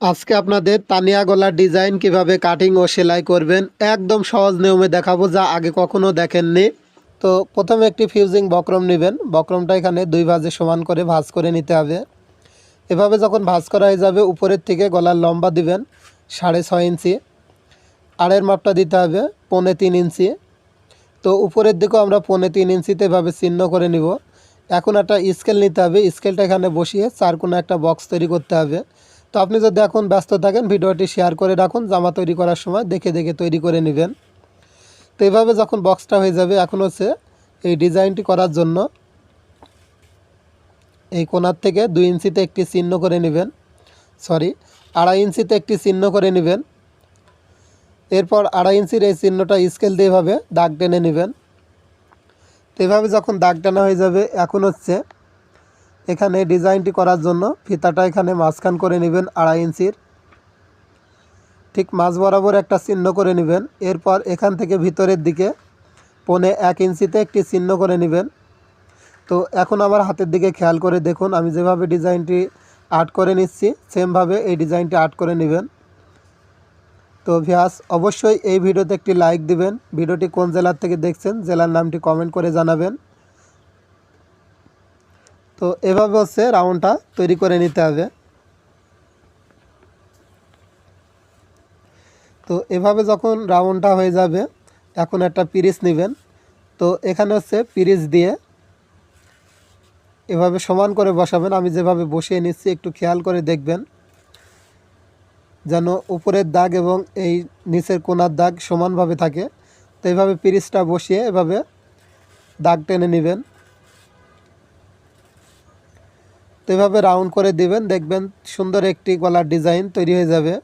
আজকে আপনাদের তানিয়া গলার ডিজাইন কীভাবে কাটিং ও সেলাই করবেন একদম সহজ নিয়মে দেখাবো যা আগে কখনো দেখেননি। তো প্রথমে একটি ফিউজিং বক্রম নেবেন। বক্রমটা এখানে দুই ভাজে সমান করে ভাঁজ করে নিতে হবে। এভাবে যখন ভাঁজ করা হয়ে যাবে, উপরের থেকে গলার লম্বা দিবেন সাড়ে ছয় ইঞ্চি। আড়ের মাপটা দিতে হবে, পৌনে তিন ইঞ্চি। তো উপরের দিকেও আমরা পৌনে তিন ইঞ্চিতে এভাবে চিহ্ন করে নিব। এখন একটা স্কেল নিতে হবে। স্কেলটা এখানে বসিয়ে চার কোনো একটা বক্স তৈরি করতে হবে। তো আপনি যদি এখন ব্যস্ত থাকেন, ভিডিওটি শেয়ার করে রাখুন, জামা তৈরি করার সময় দেখে দেখে তৈরি করে নেবেন। তো এইভাবে যখন বক্সটা হয়ে যাবে, এখন হচ্ছে এই ডিজাইনটি করার জন্য এই কোনার থেকে দুই ইঞ্চিতে একটি চিহ্ন করে নেবেন। সরি আড়াই ইঞ্চিতে একটি চিহ্ন করে নেবেন। এরপর আড়াই ইঞ্চির এই চিহ্নটা স্কেল দিয়ে এভাবে দাগ টেনে নেবেন। তো এভাবে যখন দাগ টানা হয়ে যাবে, এখন হচ্ছে এখানে ডিজাইনটি করার জন্য ফিতাটা এখানে মাঝখান করে নেবেন আড়াই ইঞ্চির। ঠিক মাঝ বরাবর একটা চিহ্ন করে নেবেন। এরপর এখান থেকে ভিতরের দিকে পনে এক ইঞ্চিতে একটি চিহ্ন করে নেবেন। তো এখন আমার হাতের দিকে খেয়াল করে দেখুন, আমি যেভাবে ডিজাইনটি আর্ট করে নিচ্ছি, সেমভাবে এই ডিজাইনটি আর্ট করে নেবেন। তো ভিয়াস অবশ্যই এই ভিডিওতে একটি লাইক দিবেন। ভিডিওটি কোন জেলার থেকে দেখছেন, জেলার নামটি কমেন্ট করে জানাবেন। তো এভাবে হচ্ছে রাউন্ডটা তৈরি করে নিতে হবে। তো এভাবে যখন রাউন্ডটা হয়ে যাবে, এখন একটা পিরিচ নেবেন। তো এখানে হচ্ছে পিরিচ দিয়ে এভাবে সমান করে বসাবেন। আমি যেভাবে বসিয়ে নিচ্ছি, একটু খেয়াল করে দেখবেন। যেন উপরের দাগ এবং এই নিচের কোনার দাগ সমানভাবে থাকে। তো এইভাবে পিরিচটা বসিয়ে এভাবে দাগ টেনে নেবেন। এভাবে রাউন্ড করে দিবেন, দেখবেন সুন্দর একটি গলার ডিজাইন তৈরি হয়ে যাবে।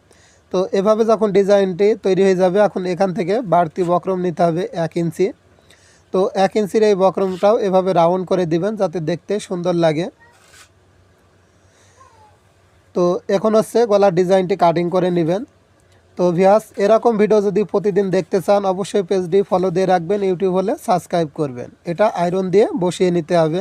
তো এভাবে যখন ডিজাইনটি তৈরি হয়ে যাবে, এখন এখান থেকে বাড়তি বক্রম নিতে হবে এক ইঞ্চি। তো এক ইঞ্চির এই বক্রমটাও এভাবে রাউন্ড করে দিবেন, যাতে দেখতে সুন্দর লাগে। তো এখন হচ্ছে গলার ডিজাইনটি কাটিং করে নেবেন। তো ভিয়াস এরকম ভিডিও যদি প্রতিদিন দেখতে চান, অবশ্যই পেজটি ফলো দিয়ে রাখবেন ইউটিউব হলে সাবস্ক্রাইব করবেন। এটা আয়রন দিয়ে বসিয়ে নিতে হবে।